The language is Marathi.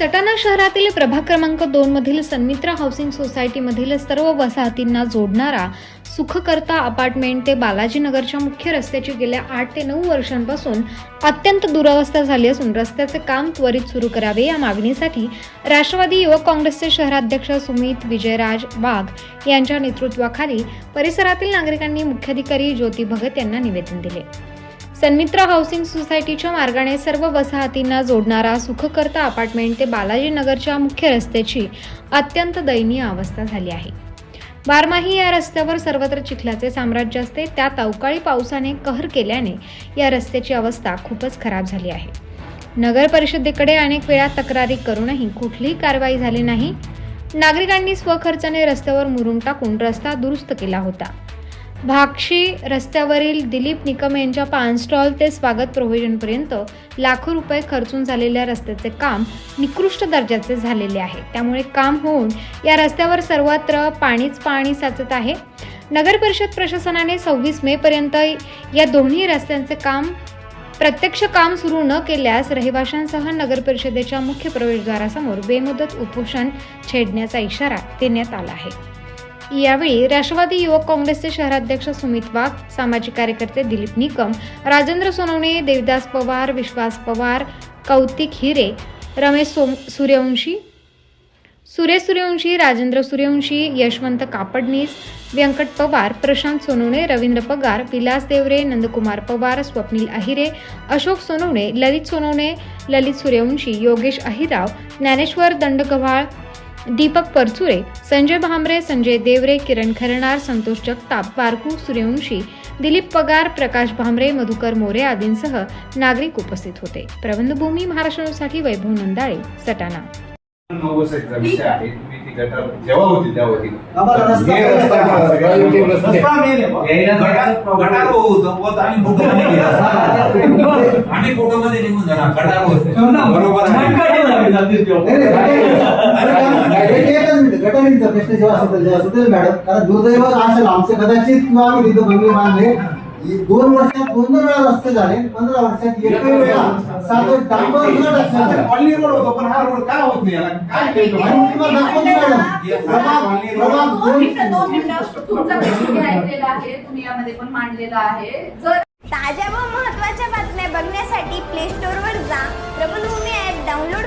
सटाणा शहरातील प्रभाग क्रमांक दोन मधील सन्मित्रा हाऊसिंग सोसायटीमधील सर्व वसाहतींना जोडणारा सुखकर्ता अपार्टमेंट ते बालाजीनगरच्या मुख्य रस्त्याची गेल्या आठ ते नऊ वर्षांपासून अत्यंत दुरावस्था झाली असून रस्त्याचे काम त्वरित सुरू करावे या मागणीसाठी राष्ट्रवादी युवक काँग्रेसचे शहराध्यक्ष सुमित विजयराज वाघ यांच्या नेतृत्वाखाली परिसरातील नागरिकांनी मुख्याधिकारी ज्योती भगत यांना निवेदन दिले. सन्मित्रा हाऊसिंग सोसायटीच्या मार्गाने सर्व वसाहतींना जोडणारा सुखकर्ता अपार्टमेंट ते बालाजीनगरच्या मुख्य रस्त्याची अत्यंत दयनीय अवस्था झाली आहे. बारमाही या रस्त्यावर सर्वत्र चिखलाचे साम्राज्य असते त्यात अवकाळी पावसाने कहर केल्याने या रस्त्याची अवस्था खूपच खराब झाली आहे. नगर परिषदेकडे अनेक वेळा तक्रारी करूनही कुठलीही कारवाई झाली नाही. नागरिकांनी स्वखर्चाने रस्त्यावर मुरुम टाकून रस्ता दुरुस्त केला होता. भाक्षी रस्त्यावरील दिलीप निकम यांच्या पानस्टॉल ते स्वागत प्रोव्हिजनपर्यंत लाखो रुपये खर्चून झालेल्या रस्त्याचे काम निकृष्ट दर्जाचे झालेले आहे. त्यामुळे काम होऊन या रस्त्यावर सर्वत्र पाणीच पाणी साचत आहे. नगर परिषद प्रशासनाने सव्वीस मे पर्यंत या दोन्ही रस्त्यांचे काम प्रत्यक्ष काम सुरू न केल्यास रहिवाशांसह नगर परिषदेच्या मुख्य प्रवेशद्वारासमोर बेमुदत उपोषण छेडण्याचा इशारा देण्यात आला आहे. यावेळी राष्ट्रवादी युवक काँग्रेसचे शहराध्यक्ष सुमित वाघ सामाजिक कार्यकर्ते दिलीप निकम राजेंद्र सोनवणे देवदास पवार विश्वास पवार कौतिक हिरे रमेश सोम सूर्यवंशी सुरेश सूर्यवंशी राजेंद्र सूर्यवंशी यशवंत कापडनीस व्यंकट पवार प्रशांत सोनवणे रवींद्र पगार विलास देवरे नंदकुमार पवार स्वप्नील अहिरे अशोक सोनवणे ललित सोनवणे ललित सूर्यवंशी योगेश अहिराव ज्ञानेश्वर दंडगव्हाळ दीपक परचुरे संजय भांबरे संजय देवरे किरण खरणार संतोष जगताप वारकू सूर्यवंशी दिलीप पगार प्रकाश भांबरे मधुकर मोरे आदींसह नागरिक उपस्थित होते. प्रबंधभूमी महाराष्ट्रासाठी वैभव नंदाळे सटाणा. आम्ही निघून जाणार. बरोबर एक- प्रश्न जेव्हा जेव्हा मॅडम कारण दुर्दैव असेल आमचे कदाचित किंवा आम्ही तिथं ही दोन वर्षात दोन दोन वेळा रस्ते झाले पंधरा वर्षात एकही वेळा साधं डांबर सुद्धा टाकलं नाही. कॉलनी रोड होतो पण हा रोड का होत नाही याला काय दाखवतो मॅडम ताज्या व महत्त्वाच्या बातम्या बघण्यासाठी प्ले स्टोअरवर जा